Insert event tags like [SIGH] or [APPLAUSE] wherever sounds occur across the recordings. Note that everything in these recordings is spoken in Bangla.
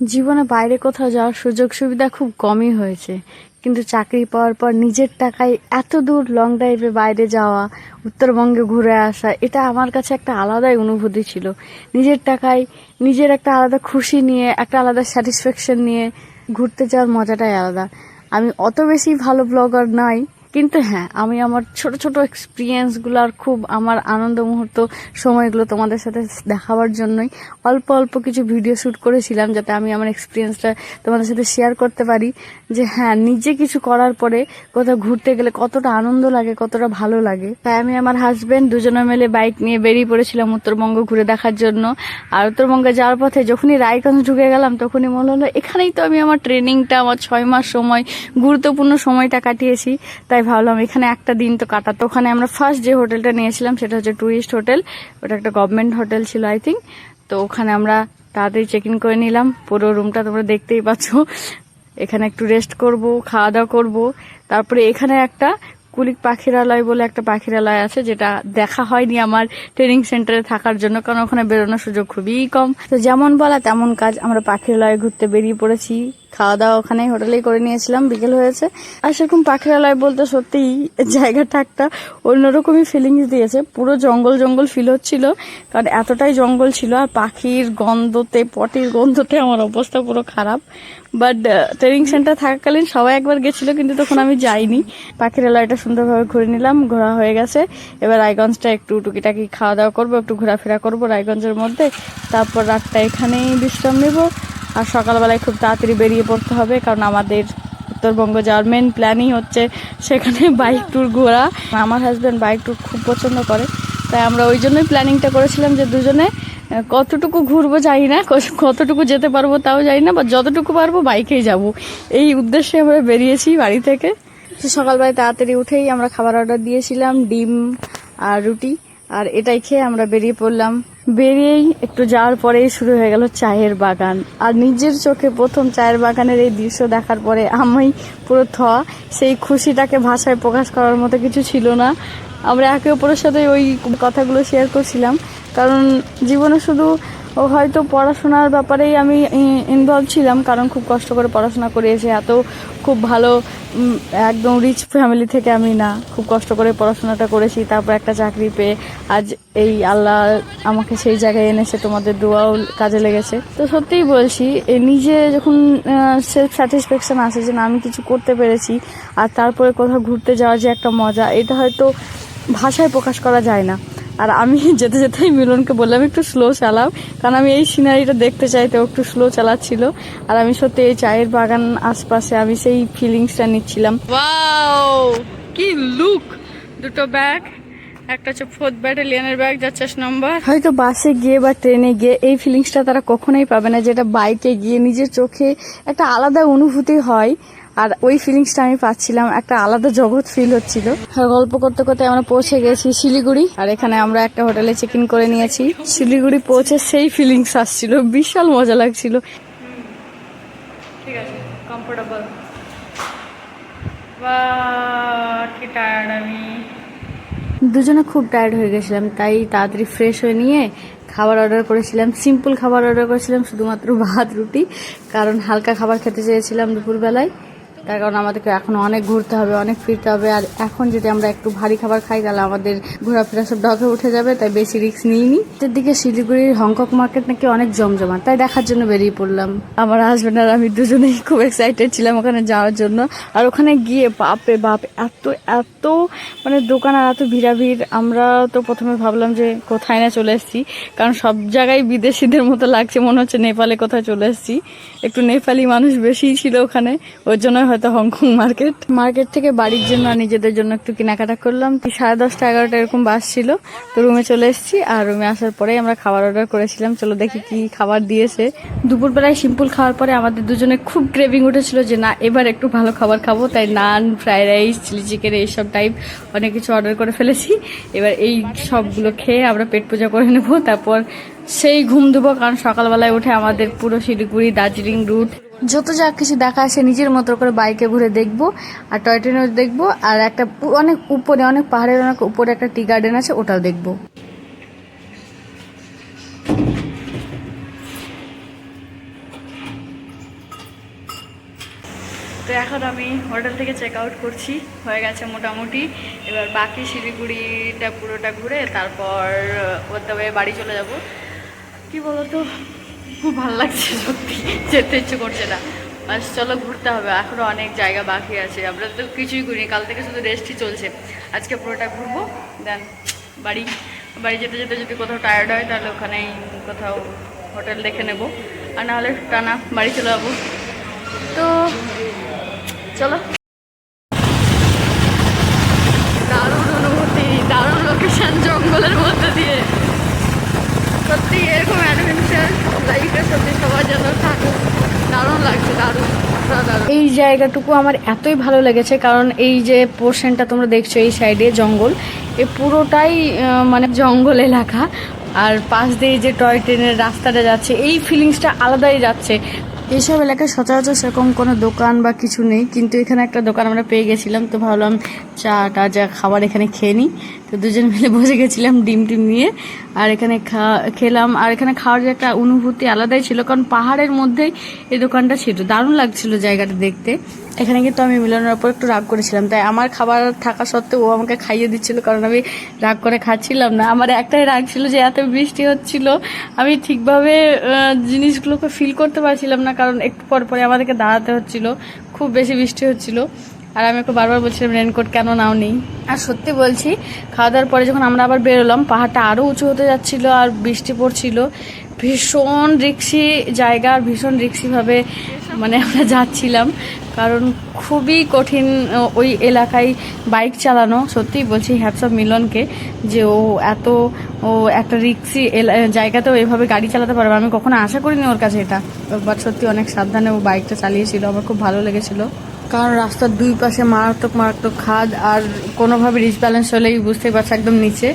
জীবনে বাইরে কোথাও যাওয়ার সুযোগ সুবিধা খুব কমই হয়েছে। কিন্তু চাকরি পাওয়ার পর নিজের টাকায় এত দূর লং ড্রাইভে বাইরে যাওয়া, উত্তরবঙ্গে ঘুরে আসা, এটা আমার কাছে একটা আলাদাই অনুভূতি ছিল। নিজের টাকায় নিজের একটা আলাদা খুশি নিয়ে, একটা আলাদা স্যাটিসফ্যাকশন নিয়ে ঘুরতে যাওয়ার মজাটাই আলাদা। আমি অত বেশি ভালো ব্লগার নই কিন্তু হ্যাঁ আমি আমার ছোট ছোট এক্সপিরিয়েন্সগুলো আর খুব আমার আনন্দ মুহূর্ত সময়গুলো তোমাদের সাথে দেখাবার জন্যই অল্প অল্প কিছু ভিডিও শ্যুট করেছিলাম যাতে আমি আমার এক্সপিরিয়েন্সটা তোমাদের সাথে শেয়ার করতে পারি। যে হ্যাঁ নিজে কিছু করার পরে কোথাও ঘুরতে গেলে কতটা আনন্দ লাগে, কতটা ভালো লাগে। তাই আমি আমার হাজবেন্ড দুজনে মিলে বাইক নিয়ে বেরিয়ে পড়েছিলাম উত্তরবঙ্গ ঘুরে দেখার জন্য। আর উত্তরবঙ্গে যাওয়ার পথে যখনই রায়গঞ্জ ঢুকে গেলাম, তখনই মনে হলো, এখানেই তো আমি আমার ট্রেনিংটা আমার ছয় মাস সময়, গুরুত্বপূর্ণ সময়টা কাটিয়েছি। তাই ভাবলাম, এখানে একটা দিন তো কাটাতো। ওখানে আমরা ফার্স্ট যে হোটেলটা নিয়েছিলাম, সেটা হচ্ছে টুরিস্ট হোটেল ওটা একটা গভর্নমেন্ট হোটেল ছিল আই থিঙ্ক তো ওখানে আমরা তাড়াতাড়ি চেক ইন করে নিলাম। পুরো রুমটা তোমরা দেখতেই পাচ্ছ। এখানে একটু রেস্ট করব খাওয়া দাওয়া করব। তারপরে এখানে একটা কুলিক পাখিরালয় বলে একটা পাখিরালয় আছে, যেটা দেখা হয়নি আমার ট্রেনিং সেন্টারে থাকার জন্য, কারণ ওখানে বেরোনোর সুযোগ খুবই কম। তো যেমন বলা তেমন কাজ, আমরা পাখিরালয়ে ঘুরতে বেরিয়ে পড়েছি। খাওয়া দাওয়া ওখানে হোটেলেই করে নিয়েছিলাম, বিকেল হয়েছে। আর সেরকম পাখিরালয় বলতে সত্যিই জায়গাটা একটা অন্যরকমই ফিলিংস দিয়েছে। পুরো জঙ্গল জঙ্গল ফিল হচ্ছিল, কারণ এতটাই জঙ্গল ছিল, আর পাখির গন্ধতে, পটির গন্ধতে আমার অবস্থা পুরো খারাপ। বাট ট্রেনিং সেন্টার থাকাকালীন সবাই একবার গেছিল, কিন্তু তখন আমি যাইনি। পাখির পাখিরালয়টা সুন্দরভাবে ঘুরে নিলাম, ঘোরা হয়ে গেছে। এবার রায়গঞ্জটা একটু টুকিটাকি খাওয়া দাওয়া করব, একটু ঘোরাফেরা করব রায়গঞ্জের মধ্যে। তারপর রাতটা এখানেই বিশ্রাম নেব। আর সকালবেলায় খুব তাড়াতাড়ি বেরিয়ে পড়তে হবে, কারণ আমাদের উত্তরবঙ্গ যাওয়ার মেন প্ল্যানই হচ্ছে সেখানে বাইক ট্যুর ঘোরা। আমার হাজব্যান্ড বাইক ট্যুর খুব পছন্দ করে, তাই আমরা ওই জন্যই প্ল্যানিংটা করেছিলাম যে দুজনে কতটুকু ঘুরবো জানি না কতটুকু যেতে পারব তাও জানি না বা যতটুকু পারব বাইকেই যাব। এই উদ্দেশ্যে আমরা বেরিয়েছি বাড়ি থেকে। তো সকালবেলায় তাড়াতাড়ি উঠেই আমরা খাবার অর্ডার দিয়েছিলাম, ডিম আর রুটি, আর এটাই খেয়ে আমরা বেরিয়ে পড়লাম। বেরিয়েই একটু যাওয়ার পরেই শুরু হয়ে গেল চায়ের বাগান। আর নিজের চোখে প্রথম চায়ের বাগানের এই দৃশ্য দেখার পরে আমি পুরো থ, সেই খুশিটাকে ভাষায় প্রকাশ করার মতো কিছু ছিল না। আমরা একে অপরের সাথে ওই কথাগুলো শেয়ার করছিলাম। কারণ জীবনে শুধু হয়তো পড়াশোনার ব্যাপারেই আমি ইনভলভ ছিলাম, কারণ খুব কষ্ট করে পড়াশোনা করে এসে এত খুব ভালো একদম রিচ ফ্যামিলি থেকে আমি না, খুব কষ্ট করে পড়াশোনাটা করেছি, তারপর একটা চাকরি পেয়ে আজ এই আল্লাহ আমাকে সেই জায়গায় এনেছে, তোমাদের দোয়াও কাজে লেগেছে। তো সত্যিই বলছি নিজে যখন সেলফ স্যাটিসফ্যাকশন আসে যে না, আমি কিছু করতে পেরেছি, আর তারপরে কোথাও ঘুরতে যাওয়ার যে একটা মজা, এটা হয়তো ভাষায় প্রকাশ করা যায় না। আর আমি [LAUGHS] যেতে যেতেই মিলনকে বললাম একটু স্লো চালাও। কারণ আমি এই সিনারিটা দেখতে চাই তো একটু স্লো চালাচ্ছিল। আর আমি সত্যি এই চায়ের বাগান আশপাশে আমি সেই ফিলিংসটা নিচ্ছিলাম। কি লুক দুটো ব্যাগ একটা হচ্ছে ফোর্থ ব্যাটালিয়নের ব্যাগ যাচ্ছে নম্বর হয়তো বাসে গিয়ে বা ট্রেনে গিয়ে এই ফিলিংসটা তারা কখনোই পাবে না যেটা বাইকে গিয়ে নিজের চোখে একটা আলাদা অনুভূতি হয়। আর ওই ফিলিংসটা আমি পাচ্ছিলাম একটা আলাদা জগৎ ফিল হচ্ছিল। আর গল্প করতে করতে আমরা পৌঁছে গেছি শিলিগুড়ি। আর এখানে আমরা একটা হোটেলে চেক ইন করে নিয়েছি। শিলিগুড়ি পৌঁছে সেই ফিলিংস আসছিল বিশাল মজা লাগছিল। ঠিক আছে কমফোর্টেবল কি টায়ার্ড আমি। দুজনে খুব টায়ার্ড হয়ে গেছিলাম তাই তাড়াতাড়ি ফ্রেশ হয়ে নিয়ে খাবার অর্ডার করেছিলাম। সিম্পল খাবার অর্ডার করেছিলাম শুধুমাত্র ভাত রুটি কারণ হালকা খাবার খেতে চেয়েছিলাম দুপুরবেলায়। তার কারণ আমাদেরকে এখন অনেক ঘুরতে হবে, অনেক ফিরতে হবে। আর এখন যদি আমরা একটু ভারী খাবার খাই, তাহলে আমাদের ঘোরাফেরা সব ডকে উঠে যাবে, তাই বেশি রিস্ক নিইনি। এর দিকে শিলিগুড়ির হংকক মার্কেট নাকি অনেক জমজমাট, তাই দেখার জন্য বেরিয়ে পড়লাম। আমার হাজব্যান্ড আর আমি দুজনেই খুব এক্সাইটেড ছিলাম ওখানে যাওয়ার জন্য। আর ওখানে গিয়ে বাপে বাপ, এত এত মানে দোকান আর এত ভিড়াভিড়। আমরা তো প্রথমে ভাবলাম যে কোথায় না চলে এসেছি, কারণ সব জায়গায় বিদেশিদের মতো লাগছে। মনে হচ্ছে নেপালে কোথায় চলে এসেছি। একটু নেপালি মানুষ বেশিই ছিল ওখানে, ওর জন্য হয়তো হংকং মার্কেট। মার্কেট থেকে বাড়ির জন্য নিজেদের জন্য একটু কেনাকাটা করলাম। সাড়ে দশটা, এগারোটা এরকম বাস ছিল। তো রুমে চলে এসেছি আর রুমে আসার পরে আমরা খাবার অর্ডার করেছিলাম। চলো দেখি কি খাবার দিয়েছে। দুপুরবেলায় সিম্পল খাওয়ার পরে আমাদের দুজনে খুব ক্রেভিং উঠেছিল যে, না, এবার একটু ভালো খাবার খাব। তাই naan fried rice chilli chicken এইসব টাইপ অনেক কিছু অর্ডার করে ফেলেছি। এবার এই সবগুলো খেয়ে আমরা পেট পূজা করে নেব। তারপর সেই ঘুম দেবো, কারণ সকালবেলায় উঠে আমাদের পুরো শিলিগুড়ি, দার্জিলিং রুট যত যা কিছু দেখা আসে, নিজের মতো করে বাইকে ঘুরে দেখব, আর টয় ট্রেনও দেখব, আর একটা অনেক উপরে, অনেক পাহাড়ের অনেক উপরে একটা টি গার্ডেন আছে, ওটাও দেখব। তো এখন আমি হোটেল থেকে চেক আউট করছি, হয়ে গেছে মোটামুটি। এবার বাকি শিলিগুড়িটা পুরোটা ঘুরে তারপর ওতে বাড়ি চলে যাব। কি বলতো? খুব ভালো লাগছে সত্যি, যেতে ইচ্ছে করছে না। বাস চলো ঘুরতে হবে এখনও অনেক জায়গা বাকি আছে, আমরা তো কিছুই করিনি কাল থেকে শুধু রেস্টই চলছে। আজকে পুরোটা ঘুরবো দেন বাড়ি বাড়ি যেতে যেতে যদি কোথাও টায়ার্ড হয়, তাহলে ওখানেই কোথাও হোটেল দেখে নেব। আর নাহলে টানা বাড়ি চলে যাব। তো চলো দারুণ অনুভূতি দারুণ লোকেশন জঙ্গলের মধ্যে দিয়ে সত্যি এরকম অ্যাডভেঞ্চার লাইফে সত্যি সবার জন্য থাকুক দারুণ লাগছে দারুণ এই জায়গাটুকু আমার এতই ভালো লেগেছে, কারণ এই যে পোর্শনটা তোমরা দেখছ এই সাইডে জঙ্গল, এ পুরোটাই মানে জঙ্গল এলাকা। আর পাশ দিয়ে যে টয় ট্রেনের রাস্তাটা যাচ্ছে, এই ফিলিংসটা আলাদাই যাচ্ছে। এইসব এলাকায় সচরাচর সেরকম কোনো দোকান বা কিছু নেই, কিন্তু এখানে একটা দোকান আমরা পেয়ে গেছিলাম, তো ভাবলাম চা টা যা খাবার এখানে খেয়ে নিই তো দুজন মিলে বসে গেছিলাম ডিম টিম নিয়ে। আর এখানে খেলাম। আর এখানে খাওয়ার যে একটা অনুভূতি আলাদাই ছিল, কারণ পাহাড়ের মধ্যেই এই দোকানটা ছিল। দারুণ লাগছিল জায়গাটা দেখতে। এখানে কিন্তু আমি মিলনের ওপর একটু রাগ করেছিলাম। তাই আমার খাবার থাকা সত্ত্বেও ও আমাকে খাইয়ে দিচ্ছিল, কারণ আমি রাগ করে খাচ্ছিলাম না। আমার একটাই রাগ ছিল যে এত বৃষ্টি হচ্ছিল, আমি ঠিকভাবে জিনিসগুলোকে ফিল করতে পারছিলাম না, কারণ একটু পর পরে আমাদেরকে দাঁড়াতে হচ্ছিল। খুব বেশি বৃষ্টি হচ্ছিল। আর আমি ওকে বারবার বলছিলাম রেনকোট কেন নাও নেই আর সত্যি বলছি খাওয়া দাওয়ার পরে যখন আমরা আবার বেরোলাম, পাহাড়টা আরও উঁচু হতে যাচ্ছিল আর বৃষ্টি পড়ছিল। ভীষণ রিক্সি জায়গা আর ভীষণ রিক্সিভাবে মানে আমরা যাচ্ছিলাম। কারণ খুবই কঠিন ওই এলাকায় বাইক চালানো। সত্যিই বলছি হ্যাপসঅপ মিলনকে যে ও এত, ও একটা রিক্সি জায়গাতেও এভাবে গাড়ি চালাতে পারবে। আমি কখনো আশা করিনি ওর কাছে এটা। বাট সত্যি অনেক সাবধানে ও বাইকটা চালিয়েছিল। আমার খুব ভালো লেগেছিল। কারণ রাস্তার দুই পাশে মারাত্মক মারাত্মক খাদ আর কোনোভাবে ব্যালেন্স হলেই বুঝতেই পারছ একদম নিচে।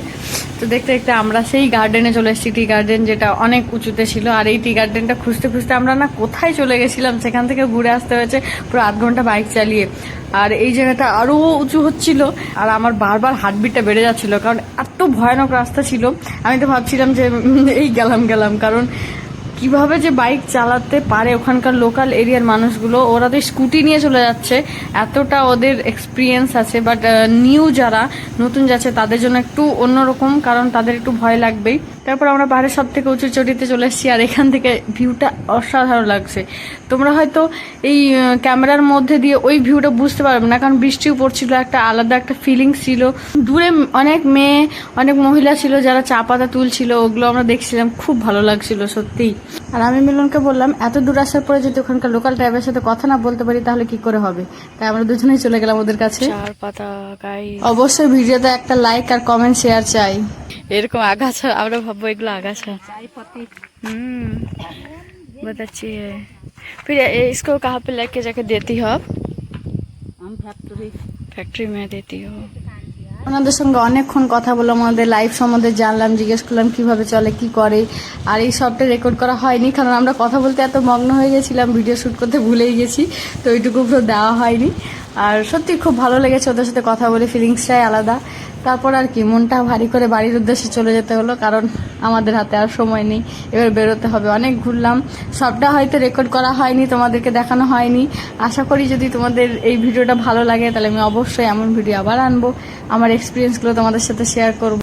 তো দেখতে দেখতে আমরা সেই গার্ডেনে চলে এসেছি, টি গার্ডেন যেটা অনেক উঁচুতে ছিল। আর এই টি গার্ডেনটা খুঁজতে খুঁজতে আমরা না কোথায় চলে গেছিলাম, সেখান থেকে ঘুরে আসতে হয়েছে, পুরো আধ ঘণ্টা বাইক চালিয়ে। আর এই জায়গাটা আরও উঁচু হচ্ছিল, আর আমার বারবার হার্টবিটটা বেড়ে যাচ্ছিল, কারণ এত ভয়ানক রাস্তা ছিল। আমি তো ভাবছিলাম যে এই গেলাম গেলাম। কারণ কীভাবে যে বাইক চালাতে পারে ওখানকার লোকাল এরিয়ার মানুষগুলো, ওরা তো স্কুটি নিয়ে চলে যাচ্ছে। এতটা ওদের এক্সপিরিয়েন্স আছে বাট নিউ যারা নতুন যাচ্ছে, তাদের জন্য একটু অন্যরকম, কারণ তাদের একটু ভয় লাগবেই। তারপর আমরা পাহাড়ের সব থেকে উঁচু চটিতে চলে এসেছি আর এখান থেকে ভিউটা অসাধারণ লাগছে। তোমরা হয়তো এই ক্যামেরার মধ্যে দিয়ে ওই ভিউটা বুঝতে পারবে না কারণ বৃষ্টিও পড়ছিল একটা আলাদা একটা ফিলিংস ছিল। দূরে অনেক মেয়ে অনেক মহিলা ছিল যারা চা পাতা তুলছিল ওগুলো আমরা দেখছিলাম খুব ভালো লাগছিল সত্যি আর আমি মিলনকে বললাম এত দূর আসার পরে যদি ওখানকার লোকাল ড্রাইভারের সাথে কথা না বলতে পারি তাহলে কি করে হবে? তাই আমরা দুজনেই চলে গেলাম ওদের কাছে। অবশ্যই ভিডিওতে একটা লাইক আর কমেন্ট শেয়ার চাই। এরকম আগাছা আমরা ভাববো এগুলো আগাছা हम्म बहुत अच्छी है फिर ये- इसको कहाँ पे लेके जाके देती हो आप हम फैक्ट्री ফ্যাক্টরি में देती हो ওনাদের সঙ্গে অনেকক্ষণ কথা বললাম ওনাদের লাইফ সম্বন্ধে জানলাম জিজ্ঞেস করলাম কিভাবে চলে কি করে আর এই সবটা রেকর্ড করা হয়নি কারণ আমরা কথা বলতে এত মগ্ন হয়ে গেছিলাম ভিডিও শুট করতে ভুলেই গেছি তো ওইটুকু পুরো দেওয়া হয়নি আর সত্যি খুব ভালো লেগেছে ওদের সাথে কথা বলে ফিলিংসটাই আলাদা তারপর আর কি, মনটা ভারী করে বাড়ির উদ্দেশ্যে চলে যেতে হলো, কারণ আমাদের হাতে আর সময় নেই। এবার বেরোতে হবে। অনেক ঘুরলাম। সবটা হয়তো রেকর্ড করা হয়নি, তোমাদেরকে দেখানো হয়নি। আশা করি যদি তোমাদের এই ভিডিওটা ভালো লাগে, তাহলে আমি অবশ্যই এমন ভিডিও আবার আনব। আমার এক্সপিরিয়েন্সগুলো তোমাদের সাথে শেয়ার করব।